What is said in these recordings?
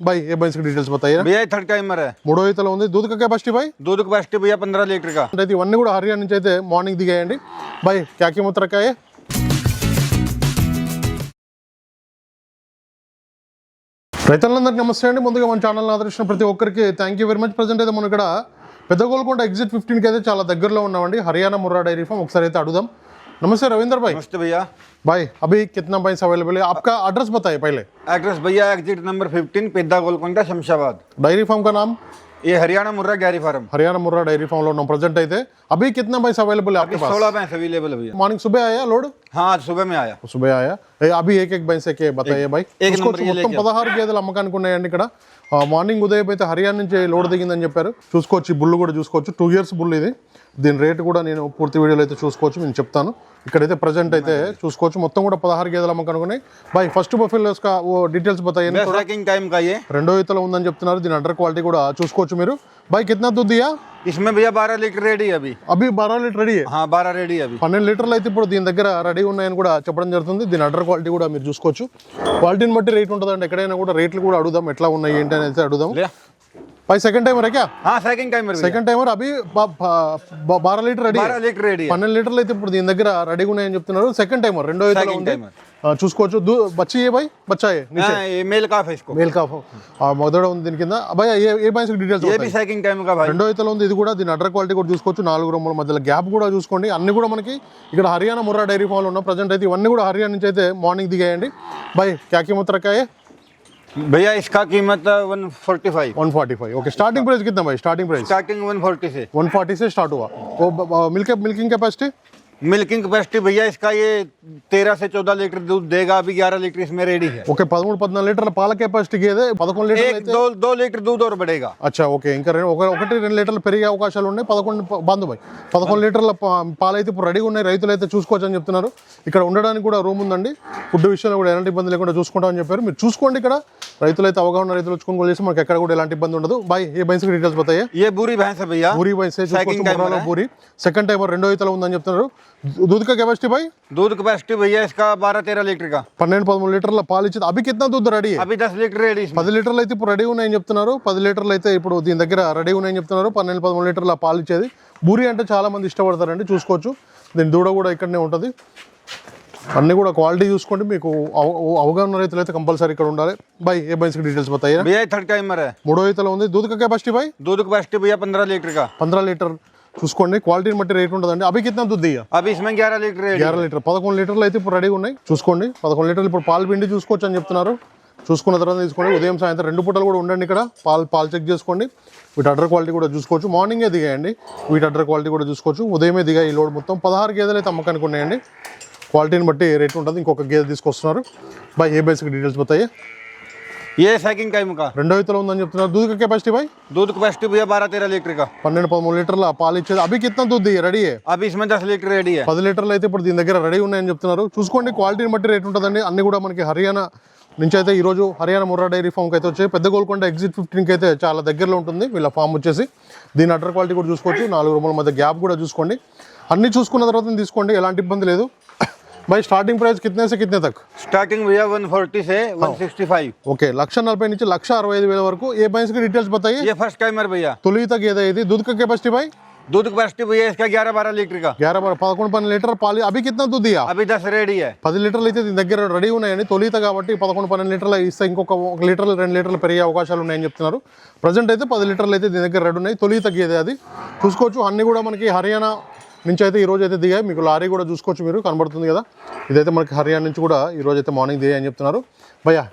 भाई ये भैंस की डीटेल्स बताइए भैया थर्ड टाइमर है మూడో ఈతలో ఉంది దూద్ కెపాసిటీ భాయ్ दूध कैपेसिटी भैया पंद्रह लीटर का అంటే ఇవన్నీ కూడా హర్యానా నుంచి అయితే మార్నింగ్ దిగాయండి బాయ్ క్యాకి ముత్రకాయ రైతులందరికీ నమస్తే అండి ముందుగా మన ఛానల్ ఆదరించిన ప్రతి ఒక్కరికి thank you very much present అయితే మనం ఇక్కడ పెద్ద గోల్కొండ ఎగ్జిట్ ఫిఫ్టీన్కి అయితే చాలా దగ్గరలో ఉన్నామండి హర్యానా ముర్రా డైరీ ఫామ్ ఒకసారి అయితే అడుగుదాం नमस्ते रविंदर भाई। नमस्ते भैया। भाई अभी कितना पैसा अवेलेबल है? आपका एड्रेस बताइए पहले। एड्रेस भैया exit number fifteen Pedda Golconda Shamshabad. Dairy farm का नाम? ये Haryana Murrah dairy farm Haryana Murrah dairy farm load present है अभी कितना पैसा अवेलेबल है आपके पास? सोलह पैसा अवेलेबल है भैया। मॉर्निंग सुबह आया लोड हाँ सुबह में आया। सुबह आया। అభి ఏక్ బైన్స్ ఏకే బతాయే బాయ్ మొత్తం పదహారు గేదెలు అమ్మకానికి ఉన్నాయండి ఇక్కడ. మార్నింగ్ ఉదయం అయితే హర్యానా నుంచి లోడ్ దిగిందని చెప్పారు. చూసుకోవచ్చు బుల్లు కూడా చూసుకోవచ్చు. టూ ఇయర్స్ బుల్ ఇది. దీని రేటు కూడా నేను పూర్తి వీడియోలో అయితే చూసుకోవచ్చు నేను చెప్తాను. ఇక్కడైతే ప్రజెంట్ అయితే చూసుకోవచ్చు. మొత్తం కూడా పదహారు గేదెలు అమ్మకం అనుకున్నాయి బాయ్ ఫస్ట్ బఫెల్ డీటెయిల్స్ బతాయి రెండో ఇతలో ఉందని చెప్తున్నారు. దీని అండర్ క్వాలిటీ కూడా చూసుకోవచ్చు మీరు. బై కిतना दूध दिया లీటర్ రెడీ అవి అవి బారా లీటర్ రెడీ బారా రెడీ అవి పన్నెండు లీటర్లు అయితే ఇప్పుడు దీని దగ్గర రెడీ ఉన్నాయని కూడా చెప్పడం జరుగుతుంది. దీని అండర్ క్వాలిటీ కూడా మీరు చూసుకోవచ్చు క్వాలిటీని బట్టి రేట్ ఉంటుందండి ఎక్కడైనా కూడా రేట్లు కూడా అడుగుదాం ఎట్లా ఉన్నాయి ఏంటి అని అయితే అడుగుదాం ले పై సెకండ్ టైమర్ క్యా हाँ सेकंड टाइमर भैया సెకండ్ టైమర్ అభి బ- బ- బ- బారా లీటర్ రెడీ बारह लीटर रेडी है పన్నెండు లీటర్లు అయితే ఇప్పుడు దీని దగ్గర రెడీగా ఉన్నాయని చెప్తున్నారు సెకండ్ టైమర్ రెండో ఇతలో Second ఉంది timer. ఆ, చూసుకోవచ్చు దూ బచ్చి ఏ బాయ్ బచ్చాయే हाँ, ये मेल काफ है इसको మేల్ కాఫ్ మొదట ఉంది దీని కింద అబ్బాయి ఏ ఏ బైన్స్ డీటెయిల్స్ ये भी सेकंड टाइम का भाई రెండో ఇతలో ఉంది ఇది కూడా దీని అడ్డర్ క్వాలిటీ కూడా చూసుకోవచ్చు నాలుగు రొమ్మల మధ్యలో గ్యాప్ కూడా చూసుకోండి అన్ని కూడా మనకి ఇక్కడ హర్యానా ముర్రా డైరీ ఫామ్లో ఉన్న ప్రజెంట్ అయితే ఇవన్నీ కూడా హర్యానా నుంచి అయితే మార్నింగ్ దిగాయండి బై క్యాకి ముత్రకాయ भैया इसका कीमत one forty five one forty five okay starting price कितना भाई starting price starting one forty से वन फोर्टी से स्टार्ट हुआ वो milk milking capacity milking capacity भैया इसका ये तेरह से चौदह लीटर दूध देगा अभी ग्यारह लीटर इसमें रेडी है ఓకే పదమూడు పద్నాలుగు లీటర్ల పాల కెపాసిటీ గేదే పదకొండు లీటర్లు एक అయితే दो दो लीटर दूध और बढ़ेगा అచ్చా ఓకే ఇంకా రెండు- ఒక ఒకటి రెండు లీటర్లు పెరిగే అవకాశాలు ఉన్నాయి పదకొండు ప- బంధు బాయ్ పదకొండు లీటర్ల పా- పాలు అయితే ఇప్పుడు రెడీగా ఉన్నాయి రైతులు అయితే చూసుకోవచ్చు అని చెప్తున్నారు ఇక్కడ ఉండడానికి కూడా రూమ్ ఉందండి ఫుడ్ విషయంలో కూడా ఎలాంటి ఇబ్బంది లేకుండా చూసుకుంటామని చెప్పారు మీరు చూసుకోండి ఇక్కడ రైతులు అయితే అవగాహన రైతులు వచ్చి కొనుగోలు చేసి మనకి ఎక్కడ కూడా ఎలాంటి ఇబ్బంది ఉండదు బాయ్ ఏ బైన్స్ డీటెయిల్స్ పోతాయి ये बुरी भैंस है भैया పూరి బైన్స్ చూసుకోవచ్చు timer ముర్రాలో పూరి సెకండ్ టైం రెండో ఇతలో ఉందని చెప్తున్నారు దూద్ కా కెపాసిటీ బాయ్ दूध कैपेसिटी भैया इसका बारह तेरह लीटर का పన్నెండు పదమూడు లీటర్ల పాలు ఇచ్చింది అవి కింద దూద్ రెడీ अभी दस लीटर रेडी इसमें పది లీటర్లు అయితే ఇప్పుడు రెడీ ఉన్నాయని చెప్తున్నారు పది లీటర్లు అయితే ఇప్పుడు దీని దగ్గర రెడీ ఉన్నాయని చెప్తున్నారు పన్నెండు పదమూడు లీటర్ల పాలు ఇచ్చేది బూరి అంటే చాలా మంది ఇష్టపడతారండి చూసుకోవచ్చు దీని దూడ కూడా ఇక్కడనే ఉంటుంది అన్ని కూడా క్వాలిటీ చూసుకోండి మీకు అవ- అవగాహన రైతులు అయితే కంపల్సరీ ఇక్కడ ఉండాలి బై ఏ బైన్స్ డీటెయిల్స్ బతాయి भैया थर्ड टाइमर है మూడో ఈతలో ఉంది దూద్ కా కెపాసిటీ బై दूध कैपेसिटी भैया पंद्रह लीटर का పంద్రా లీటర్ చూసుకోండి క్వాలిటీని బట్టి రేట్ ఉంటుందండి అవి కింద దుద్ది ఇయ్య अभी इसमें ग्यारह लीटर रेडी గ్యార లీటర్ పదకొండు లీటర్లు అయితే ఇప్పుడు రెడీగా ఉన్నాయి చూసుకోండి పదకొండు లీటర్లు ఇప్పుడు పాలు పిండి చూసుకోవచ్చు అని చెప్తున్నారు చూసుకున్న తర్వాత తీసుకోండి ఉదయం సాయంత్రం రెండు పూటలు కూడా ఉండండి ఇక్కడ పాలు పాలు చెక్ చేసుకోండి వీటి అడ్డర్ క్వాలిటీ కూడా చూసుకోవచ్చు మార్నింగే దిగాయండి వీటి అడ్డర్ క్వాలిటీ కూడా చూసుకోవచ్చు ఉదయమే దిగా ఈ లోడ్ మొత్తం పదహారు గేదెలు అయితే అమ్మకానికి ఉన్నాయండి క్వాలిటీని బట్టి రేట్ ఉంటుంది ఇంకొక గేదె తీసుకొస్తున్నారు బై ఏ బేసిక్ డీటెయిల్స్ పోతాయి ये सेकंड टाइम का రెండో ఇతలో ఉందని చెప్తున్నారు దూద్ కెపాసిటీ బై दूध कैपेसिटी भैया बारह तेरह लीटर का పన్నెండు పదమూడు లీటర్ల పాలు ఇచ్చేది అవి కింద దుద్ది రెడీ अभी इसमें दस लीटर रेडी है పది లీటర్లు అయితే ఇప్పుడు దీని దగ్గర రెడీ ఉన్నాయని చెప్తున్నారు చూసుకోండి క్వాలిటీని బట్టి రేట్ ఉంటుందండి అన్ని కూడా మనకి హర్యానా నుంచి అయితే ఈ రోజు హర్యానా ముర్రా డైరీ ఫామ్కి అయితే వచ్చాయి పెద్ద గోల్కొండ ఎగ్జిట్ ఫిఫ్టీన్కి అయితే చాలా దగ్గరలో ఉంటుంది వీళ్ళ ఫామ్ వచ్చేసి దీని అడ్డర్ క్వాలిటీ కూడా చూసుకోవచ్చు నాలుగు రూముల మధ్య గ్యాప్ కూడా చూసుకోండి అన్ని చూసుకున్న తర్వాత తీసుకోండి ఎలాంటి ఇబ్బంది లేదు भाई स्टार्टिंग प्राइस कितने से कितने तक? स्टार्टिंग भैया 140 से 165 ఓకే लक्ष नलभ నుంచి లక్ష అరవై ఐదు వేల వరకు ఏ బైన్స్కి డీటెయిల్స్ బతాయి ये फर्स्ट टाइमर भैया। तुली तक ये दी दूध का कैपेसिटी भाई? दूध की कैपेसिटी भैया इसका ग्यारह बारह लीटर का। గ్యారా పదకొండు పన్నెండు లీటర్ పాలి అవి కిतना दूध दिया? अभी 10 रेडी है। పది లీటర్లు అయితే దీని దగ్గర రెడీ ఉన్నాయని తొలిత కాబట్టి పదకొండు పన్నెండు లీటర్లు ఇస్తే ఇంకొక ఒక లీటర్లు రెండు లీటర్లు పెరిగే అవకాశాలు ఉన్నాయని చెప్తున్నారు ప్రజెంట్ అయితే పది లీటర్లు అయితే దీని దగ్గర రెడీ ఉన్నాయి తొలిత గేదె అది చూసుకోవచ్చు అన్ని కూడా మనకి హర్యానా నుంచి అయితే ఈ రోజు అయితే దిగాయి మీకు లారీ కూడా చూసుకోవచ్చు మీరు కనబడుతుంది కదా ఇదైతే మనకి హర్యానా నుంచి కూడా ఈ రోజు అయితే మార్నింగ్ దిగాయి అని చెప్తున్నారు భయ్యా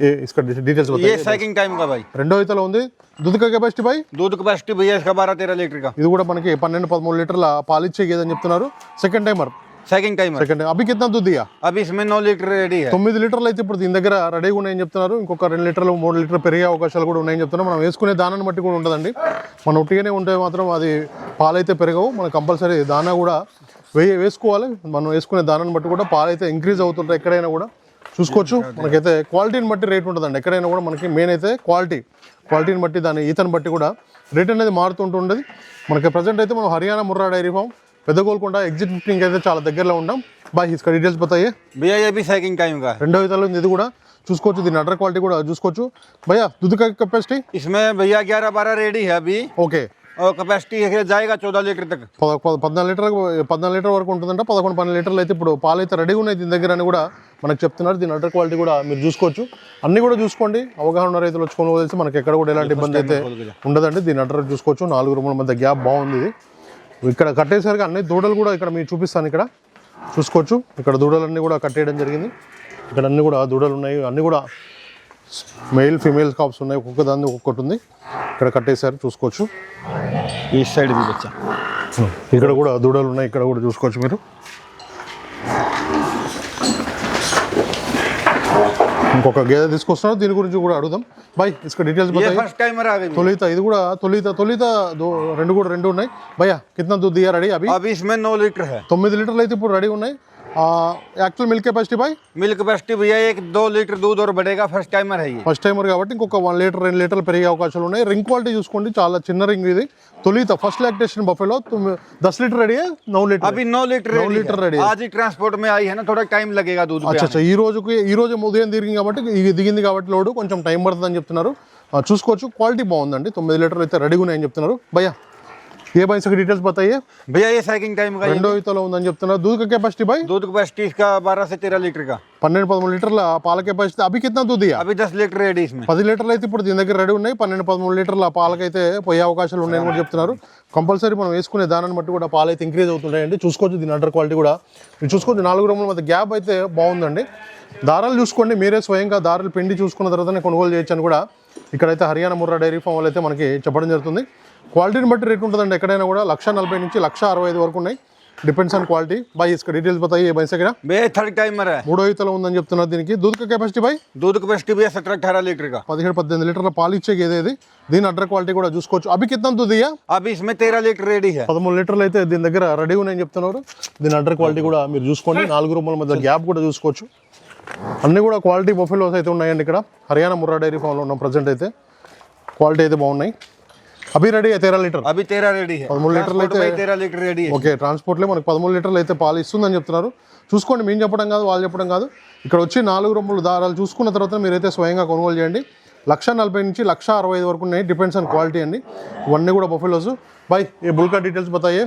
ఏ ఇసుక డీటెయిల్స్ ये सेकंड टाइम का भाई రెండో ఇతలో ఉంది దుధక కెపాసిటీ బై दूध कैपेसिटी भैया इसका बारह तेरह लीटर का ఇది కూడా మనకి పన్నెండు పదమూడు లీటర్ల పాలిచ్చే గేదని చెప్తున్నారు second timer second time second అభి కింద దుద్ది అభి ఇస్మే నో లీటర్ రెడీ తొమ్మిది లీటర్లు అయితే ఇప్పుడు దీని దగ్గర రెడీగా ఉన్నాయని చెప్తున్నారు. ఇంకొక రెండు లీటర్లు మూడు లీటర్లు పెరిగే అవకాశాలు కూడా ఉన్నాయని చెప్తున్నారు. మనం వేసుకునే దానాన్ని బట్టి కూడా ఉంటుందండి. మనం ఉట్టిగానే ఉంటే మాత్రం అది పాలైతే పెరగవు. మనం కంపల్సరీ దానా కూడా వేయ వేసుకోవాలి. మనం వేసుకునే దానాన్ని బట్టి కూడా పాలైతే ఇంక్రీజ్ అవుతుంటాయి ఎక్కడైనా కూడా చూసుకోవచ్చు. మనకైతే క్వాలిటీని బట్టి రేట్ ఉంటుందండి. ఎక్కడైనా కూడా మనకి మెయిన్ అయితే క్వాలిటీ క్వాలిటీని బట్టి దాని ఈతను బట్టి కూడా రేట్ అనేది మారుతుంటుండేది మనకి ప్రజెంట్ అయితే మనం హర్యానా ముర్రా డైరీ ఫామ్. పెద్ద గోల్కొండ ఎగ్జిట్ ఫిఫ్టీన్కి అయితే చాలా దగ్గరలో ఉన్నాం బాయ్ ఇసుక డీటెయిల్స్ పోతాయి भैया ये भी सेकंड टाइम का है రెండో విధాలు ఉంది ఇది కూడా చూసుకోవచ్చు దీని అడ్డర్ క్వాలిటీ కూడా చూసుకోవచ్చు భయ్యా దుద్దు కెపాసిటీ इसमें भैया ग्यारह बारह रेडी है अभी ఓకే और कैपेसिटी जाएगा चौदह लीटर तक పద పద- పద్నాలుగు లీటర్ పద్నాలుగు లీటర్ వరకు ఉంటుందంట పదకొండు పన్నెండు లీటర్లు అయితే ఇప్పుడు పాలు అయితే రెడీగా ఉన్నాయి దీని దగ్గర అని కూడా మనకు చెప్తున్నారు దీని అడ్డర్ క్వాలిటీ కూడా మీరు చూసుకోవచ్చు అన్ని కూడా చూసుకోండి అవగాహన ఉన్న రైతులు వచ్చి కొనుగోలు చేసి మనకి ఎక్కడ కూడా ఎలాంటి ఇబ్బంది అయితే ఉండదండి దీని అడ్డర్ చూసుకోవచ్చు నాలుగు రూముల మధ్య గ్యాప్ బాగుంది ఇది ఇక్కడ కట్టేసరికి అన్ని దూడలు కూడా ఇక్కడ మీరు చూపిస్తాను ఇక్కడ. చూసుకోవచ్చు. ఇక్కడ దూడలన్నీ కూడా కట్టేయడం జరిగింది. ఇక్కడ అన్నీ కూడా దూడలు ఉన్నాయి. అన్నీ కూడా మెయిల్ ఫీమేల్ కాప్స్ ఉన్నాయి. ఒక్కొక్క దాన్ని ఒక్కొక్కటి ఉంది. ఇక్కడ కట్టేశారు. చూసుకోవచ్చు. ఈ సైడ్ ఇక్కడ కూడా దూడలు ఉన్నాయి. ఇక్కడ కూడా చూసుకోవచ్చు మీరు. ఇంకొక గేద తీసుకొస్తాడు దీని గురించి కూడా అడుగుదాం బాయ్ ఇసుక డీటెయిల్స్ बताइए తొలిత ఇది కూడా తొలిత తొలిత రెండు కూడా రెండు ఉన్నాయి భయ్యా కింద దూద్ దియ రెడీ అభి అభి ఇస్మే నో లీటర్ హై తొమ్మిది లీటర్లు అయితే ఇప్పుడు రెడీ ఉన్నాయి actual milk capacity bye milk capacity भैया एक दो लीटर दूध और बढ़ेगा फर्स्ट टाइमर है ये ఫస్ట్ టైమర్ కాబట్టి ఇంకొక వన్ లీటర్ రెండు లీటర్లు పెరిగే అవకాశాలు ఉన్నాయి రింగ్ క్వాలిటీ చూసుకోండి చాలా చిన్న రింగ్ ఇది తొలిత ఫస్ట్ లాక్టేషన్ బఫేలో దస్ లీటర్ రెడీ నौ లీటర్ अभी नौ लीटर नौ ready लीटर है। ready है। आज ही ट्रांसपोर्ट में आई है ना थोड़ा टाइम लगेगा दूध पे అచ్చా అచ్చా ఈ రోజుకి ఈ రోజు ఉదయం దిగింది కాబట్టి ఇది దిగింది కాబట్టి లోడు కొంచెం టైం పడుతుందని చెప్తున్నారు ఆ, చూసుకోవచ్చు క్వాలిటీ బాగుందండి తొమ్మిది లీటర్లు అయితే రెడీగా ఉన్నాయని చెప్తున్నారు భయ్యా ఏ బైన్స్కి డీటెయిల్స్ బతాయే आने। भैया ये साइकिंग टाइम का ये రెండో ఈతలో ఉందని చెప్తున్నారు దూద్ కెపాసిటీ బాయ్ दूध कैपेसिटी इसका बारह से तेरह लीटर का పన్నెండు పదమూడు లీటర్ల పాల కెపాసిటీ అవి కింద దూదియా अभी दस लीटर रेडी इसमें పది లీటర్లు అయితే ఇప్పుడు దీని దగ్గర రెడీ ఉన్నాయి పన్నెండు పదమూడు లీటర్ల పాలకైతే పోయే అవకాశాలు ఉన్నాయని కూడా చెప్తున్నారు కంపల్సరీ మనం వేసుకునే దానిని బట్టి కూడా పాలు అయితే ఇంక్రీజ్ అవుతుంటాయండి చూసుకోవచ్చు దీని అండర్ క్వాలిటీ కూడా మీరు చూసుకోవచ్చు నాలుగు రూముల మధ్య గ్యాప్ అయితే బాగుందండి దారాలు చూసుకోండి మీరే స్వయంగా దారాలు పిండి చూసుకున్న తర్వాతనే కొనుగోలు చేయొచ్చు అని కూడా ఇక్కడైతే హర్యానా ముర్రా డైరీ ఫామ్ వాళ్ళు అయితే మనకి చెప్పడం జరుగుతుంది క్వాలిటీని బట్టి రేట్ ఉంటుందండి ఎక్కడైనా కూడా లక్ష నలభై నుంచి లక్ష అరవై ఐదు వరకు ఉన్నాయి డిపెండ్స్ ఆన్ క్వాలిటీ బాయ్ ఇసుక డీటెయిల్స్ బతాయి ఏ బైస్ దగ్గర भैया थर्ड टाइमर है మూడో ఈతలో ఉందని చెప్తున్నారు దీనికి దూద్ కెపాసిటీ బాయ్ दूध कैपेसिटी भैया सत्रह अठारह लीटर का పదిహేడు పద్దెనిమిది లీటర్ల పాలు ఇచ్చే గేదె ఇది దీని అడ్డర్ క్వాలిటీ కూడా చూసుకోవచ్చు అవి కింద దుదియా अभी इसमें तेरह लीटर रेडी है పదమూడు లీటర్లు అయితే దీని దగ్గర రెడీ ఉన్నాయని చెప్తున్నారు దీని అడ్డర్ క్వాలిటీ కూడా మీరు చూసుకోండి నాలుగు రూపాయల మధ్య గ్యాప్ కూడా చూసుకోవచ్చు అన్ని కూడా క్వాలిటీ బొఫెలోస్ అయితే ఉన్నాయండి ఇక్కడ హర్యానా ముర్రా డైరీ ఫామ్లో ఉన్నాం ప్రజెంట్ అయితే క్వాలిటీ అయితే బాగున్నాయి అభి రెడీ తేరా లీటర్? అభి తేరా రెడీ పదమూడు లీటర్లు అయితే తేరా లీటర్ రెడీ ఓకే ట్రాన్స్పోర్ట్లే మనకు పదమూడు లీటర్లు అయితే పాలు ఇస్తుందని చెప్తున్నారు. చూసుకోండి మేము చెప్పడం కాదు వాళ్ళు చెప్పడం కాదు. ఇక్కడ వచ్చి నాలుగు రొమ్ములు దారాలు చూసుకున్న తర్వాత మీరైతే స్వయంగా కొనుగోలు చేయండి. లక్ష నలభై నుంచి లక్ష అరవై ఐదు వరకు ఉన్నాయి డిపెండ్స్ ఆన్ క్వాలిటీ అండి. ఇవన్నీ కూడా బఫెలోస్. బై ఏ బుల్ కా details బతాయి.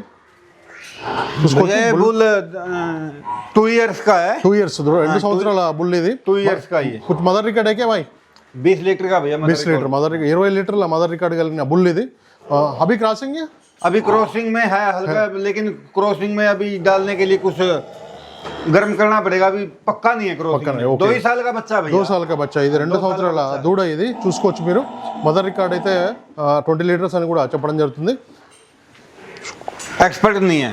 Bull two years two years రెండు సంవత్సరాల బుల్ ఇది. టూ ఇయర్స్ మదర్ రికార్డ్ అయితే బాయ్ बीस लीटर का भैया बीस लीटर मदर ఇరవై లీటర్ల మదర్ రికార్డ్ కలిగిన బుల్ ఇది ఆ, అభి క్రాసింగ్ अभी क्रॉसिंग में है हल्का लेकिन क्रॉसिंग में अभी डालने के लिए कुछ गर्म करना पड़ेगा अभी पक्का नहीं है क्रॉसिंग नहीं, में। ओके। दो ही साल का बच्चा भैया దో సార్లక బచ్చా ఇది రెండు సంవత్సరాల దూడ ఇది చూసుకోవచ్చు మీరు మదర్ రికార్డ్ అయితే ట్వంటీ లీటర్స్ అని కూడా చెప్పడం జరుగుతుంది एक्सपर्ट नहीं है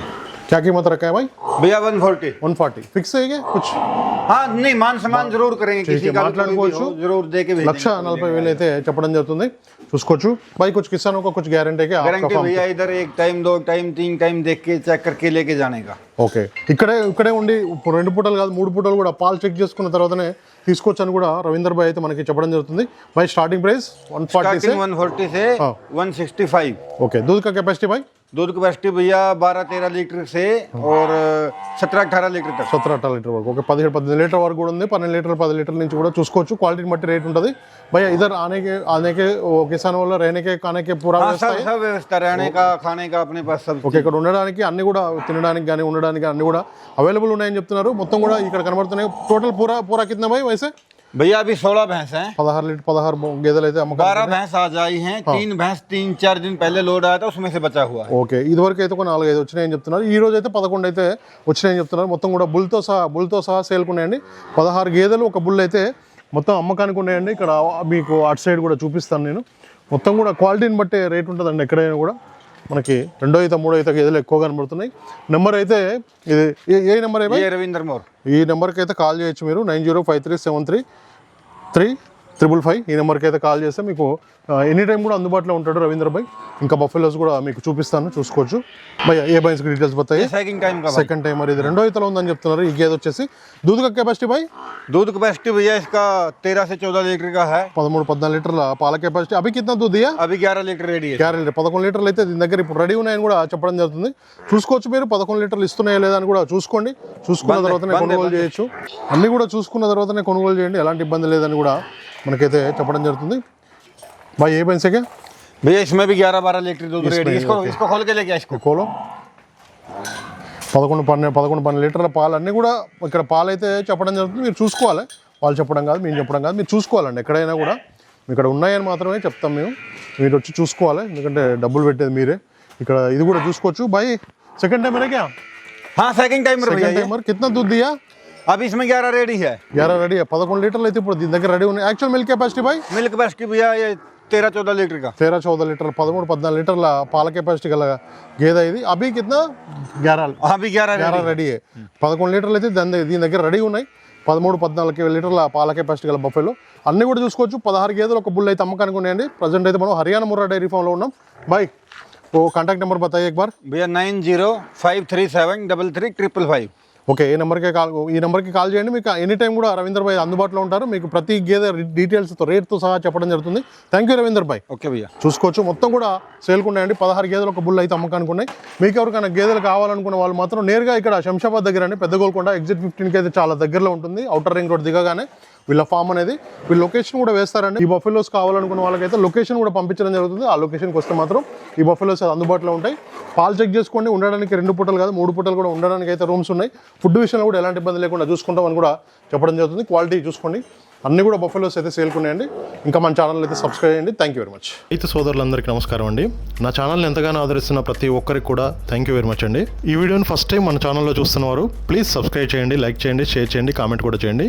क्या कीमत रखा है भाई भैया one forty one forty fix है क्या कुछ हाँ नहीं मान सम्मान जरूर करेंगे किसी है, का भी मातलाड़ कोई भी कोच हो, जरूर दे के లక్ష నలభై వేలు అయితే చెప్పడం జరుగుతుంది చూసుకోవచ్చు బై कुछ किसानों का कुछ गारंटी है क्या आपका गारंटी फार्म भैया इधर एक टाइम दो टाइम तीन टाइम देख के चेक करके लेके जाने का ఓకే ఇక్కడే ఇక్కడే ఉండి ఇప్పుడు రెండు పూటలు కాదు మూడు పూటలు కూడా పాలు చెక్ చేసుకున్న తర్వాతనే తీసుకోవచ్చని కూడా రవీందర్ భాయ్ అయితే మనకి చెప్పడం జరుగుతుంది by starting price one forty starting one forty से हाँ। वन सिक्सटी फाइव ఓకే दूध का कैपेसिटी भाई दूध कैपेसिटी भैया बारह तेरह लीटर से और సత్ర అఠారా లీటర్ సత్ర అఠారా లీటర్ వరకు. ఒక పదిహేడు పద్దెనిమిది లీటర్ వరకు కూడా ఉంది. పన్నెండు లీటర్ పది లీటర్ నుంచి కూడా చూసుకోవచ్చు. క్వాలిటీని బట్టి రేట్ ఉంటుంది. భయ ఇదర్ ఆనేకే ఆనేకే కిసాన్ వల్ల రేనేకే కానేకే పూరా వ్యవస్థ రేనేకా ఖానేకా అప్నే పాస్ సబ్ ఓకే ఇక్కడ ఉండడానికి అన్ని కూడా తినడానికి కానీ ఉండడానికి అన్ని కూడా అవైలబుల్ ఉన్నాయని చెప్తున్నారు. మొత్తం కూడా ఇక్కడ కనబడుతున్నాయి. టోటల్ పూరా పూరా కింద భయ వయసే? भैया अभी सोलह भैंस हैं పదహారు లీటర్ పదహారు గేదెలు అయితే అమ్మకాలు बारह भैंस आज आई हैं तीन भैंस तीन चार दिन पहले लोड आया था उसमें से बचा हुआ है ఓకే ఇదివరకు అయితే ఒక నాలుగు ఐదు వచ్చినాయని చెప్తున్నారు ఈ రోజు అయితే పదకొండు అయితే వచ్చినాయని చెప్తున్నారు మొత్తం కూడా బుల్తో సహా బుల్తో సహా సేల్కి ఉన్నాయండి పదహారు గేదెలు ఒక బుల్ అయితే మొత్తం అమ్మకానికి ఉన్నాయండి ఇక్కడ మీకు అటు సైడ్ కూడా చూపిస్తాను నేను మొత్తం కూడా క్వాలిటీని బట్టే రేట్ ఉంటుందండి ఎక్కడైనా కూడా మనకి రెండో అయితే మూడో అయితే గేదెలు ఎక్కువ కనబడుతున్నాయి. నెంబర్ అయితే ఇది ఏ నెంబర్ రవీందర్ మోర్. ఈ నెంబర్కి అయితే కాల్ చేయొచ్చు మీరు. Nine zero five three seven three three triple five ఈ నెంబర్కి అయితే కాల్ చేస్తే మీకు ఎనీ టైం కూడా అందుబాటులో ఉంటాడు రవీంద్ర భాయ్ ఇంకా బఫెలోస్ కూడా మీకు చూపిస్తాను చూసుకోవచ్చు. బై ఏ బైన్స్ డీటెయిల్స్ పోతాయి సెకండ్ టైం సెకండ్ టైం మరి ఇది రెండో ఇతలో ఉందని చెప్తున్నారు. ఈ గేద్ వచ్చేసి దూదు కెపాసిటీ బై దూదు కెపాసిటీ భయ్యా తేరా చౌదా లీటర్ కా హై? పదమూడు పద్నాలుగు లీటర్ల పాల కెపాసిటీ అవి కింద దూది అవి గ్యారా లీటర్ రెడీ గ్యారా లీటర్ పదకొండు లీటర్లు అయితే దీని దగ్గర ఇప్పుడు రెడీ ఉన్నాయని కూడా చెప్పడం జరుగుతుంది. చూసుకోవచ్చు మీరు పదకొండు లీటర్లు ఇస్తున్నాయా లేదా అని కూడా చూసుకోండి. చూసుకున్న తర్వాతనే కొనుగోలు చేయొచ్చు. అన్ని కూడా చూసుకున్న తర్వాతనే కొనుగోలు చేయండి ఎలాంటి ఇబ్బంది లేదని కూడా మనకైతే చెప్పడం జరుగుతుంది. బాయ్ ఏ పని సెకండ్ भैया इसमें भी ग्यारह बारह लीटर दूध పదకొండు పన్నెండు పదకొండు పన్నెండు లీటర్ల పాలు అన్నీ కూడా ఇక్కడ పాలు అయితే చెప్పడం జరుగుతుంది. మీరు చూసుకోవాలి. వాళ్ళు చెప్పడం కాదు మేము చెప్పడం కాదు. మీరు చూసుకోవాలండి ఎక్కడైనా కూడా. ఇక్కడ ఉన్నాయని మాత్రమే చెప్తాం మేము. మీరు వచ్చి చూసుకోవాలి ఎందుకంటే డబ్బులు పెట్టేది మీరే. ఇక్కడ ఇది కూడా చూసుకోవచ్చు. బాయ్ సెకండ్ టైం రేకే సెకండ్ టైం కిतना दूध दिया अब इसमें ग्यारह रेडी है। ग्यारह रेडी है। पदकों लीटर దగ్గర రెడీ ఉన్నాయి actual milk capacity by milk capacity తేరా तेरह चौदह लीटर का। లీటర్ పదమూడు लीटर లీటర్ల పాల लीटर ला पाल ఇది అభి కింద గ్యారహ అభి గ్యారహ గ్యారహ రెడీ పదకొండు లీటర్లు అయితే దాని దీని దగ్గర రెడీ ఉన్నాయి పదమూడు పద్నాలుగు లీటర్ల పాల కెపాసిటీ గల బఫెలు అన్నీ కూడా చూసుకోవచ్చు పదహారు గేదెలు ఒక బుల్ అయితే అమ్మకానికి ఉన్నాయండి ప్రజెంట్ అయితే మనం హర్యానా ముర్రా డైరీ ఫామ్లో ఉన్నాం. బాయ్ ఓ కాంటాక్ట్ నెంబర్ బతాయి ఎక్ బార్ भैया nine zero five three seven double three triple okay ఏ నెంబర్కే కాల్ ఈ నెంబర్కి కాల్ చేయండి. మీకు ఎనీ టైం కూడా రవీందర్ భాయ్ అందుబాటులో ఉంటారు. మీకు ప్రతి గేదె డీటెయిల్స్తో రేట్తో సహా చెప్పడం జరుగుతుంది. థ్యాంక్ యూ రవీందర్ భాయ్. ఓకే భయ్య. చూసుకోవచ్చు. మొత్తం కూడా సేల్కున్నాయండి పదహారు గేదెలు ఒక బుల్ అయితే అమ్మకానికి ఉన్నాయి. మీకు ఎవరికైనా గేదెలు కావాలనుకున్న వాళ్ళు మాత్రం నేరుగా ఇక్కడ శంషాబాద్ దగ్గర అండి. పెద్ద గోల్కొండ ఎగ్జిట్ ఫిఫ్టీన్కి అయితే చాలా దగ్గరలో ఉంటుంది. అవుటర్ రింగ్ రోడ్ దిగగానే. వీళ్ళ ఫామ్ అనేది వీళ్ళు లొకేషన్ కూడా వేస్తారండి. ఈ బఫెలోస్ కావాలనుకున్న వాళ్ళకైతే లొకేషన్ కూడా పంపించడం జరుగుతుంది. ఆ లొకేషన్కి వస్తే మాత్రం ఈ బఫెలోస్ అందుబాటులో ఉంటాయి. పాలు చెక్ చేసుకోండి. ఉండడానికి రెండు పూటలు కాదు మూడు పూటలు కూడా ఉండడానికి అయితే రూమ్స్ ఉన్నాయి. ఫుడ్ విషయంలో కూడా ఎలాంటి ఇబ్బంది లేకుండా చూసుకుంటామని కూడా చెప్పడం జరుగుతుంది. క్వాలిటీ చూసుకోండి. అన్ని కూడా బఫెలోస్ అయితే సేల్కున్నాయండి ఇంకా మన ఛానల్ అయితే సబ్స్క్రైబ్ చేయండి. థ్యాంక్ యూ వెరీ మచ్ రైతు సోదరులందరికీ నమస్కారం అండి. నా ఛానల్ని ఎంతగానో ఆదరిస్తున్న ప్రతి ఒక్కరికి కూడా థ్యాంక్ యూ వెరీ మచ్ అండి. ఈ వీడియోని ఫస్ట్ టైం మన ఛానల్లో చూస్తున్నవారు ప్లీజ్ సబ్స్క్రైబ్ చేయండి లైక్ చేయండి షేర్ చేయండి కామెంట్ కూడా చేయండి.